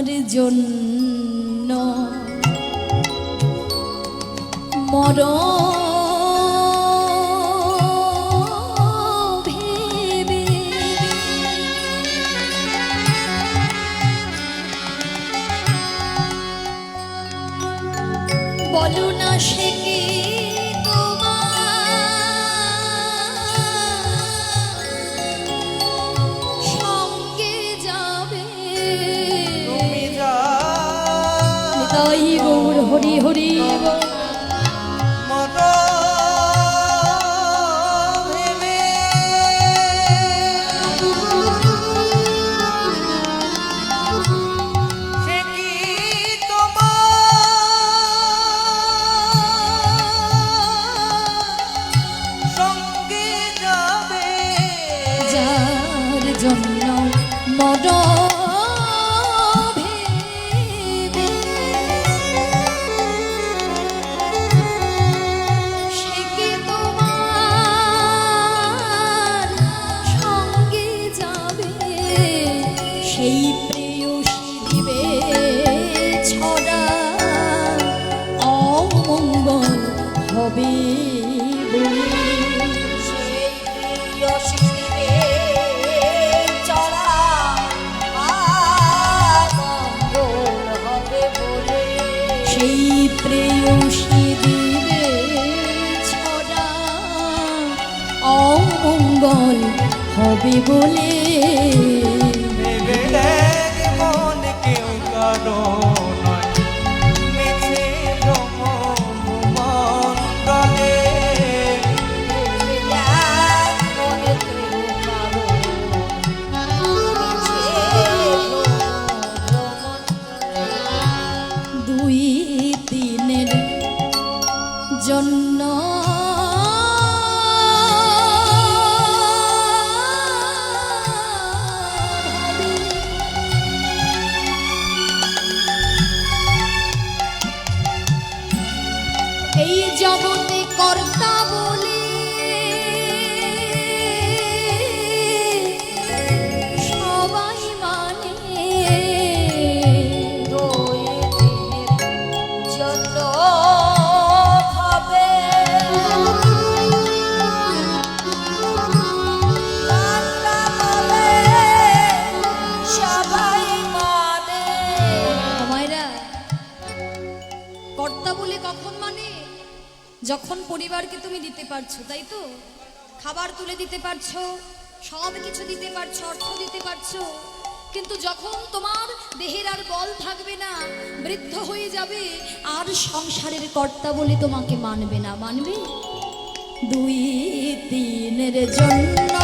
যার জন্য। মর ভেবে বলো না সে কি? তাই গৌর হরি হরি জন্য মর হবে বলে। সেই প্রিয় প্রেয়সী দিবে ছড়া অমঙ্গল হবে বলে। মন কেউ কারও। এই জগতে কর্তা বলে যখন পরিবারকে তুমি দিতে পারছ, তাই তো? খাবার তুলে দিতে পারছ, সব কিছু দিতে পারছ, অর্থ দিতে পারছ, কিন্তু যখন তোমার দেহের আর বল থাকবে না, বৃদ্ধ হয়ে যাবে, আর সংসারের কর্তা বলে তোমাকে মানবে না। মানবে? দুই তিনের জন্য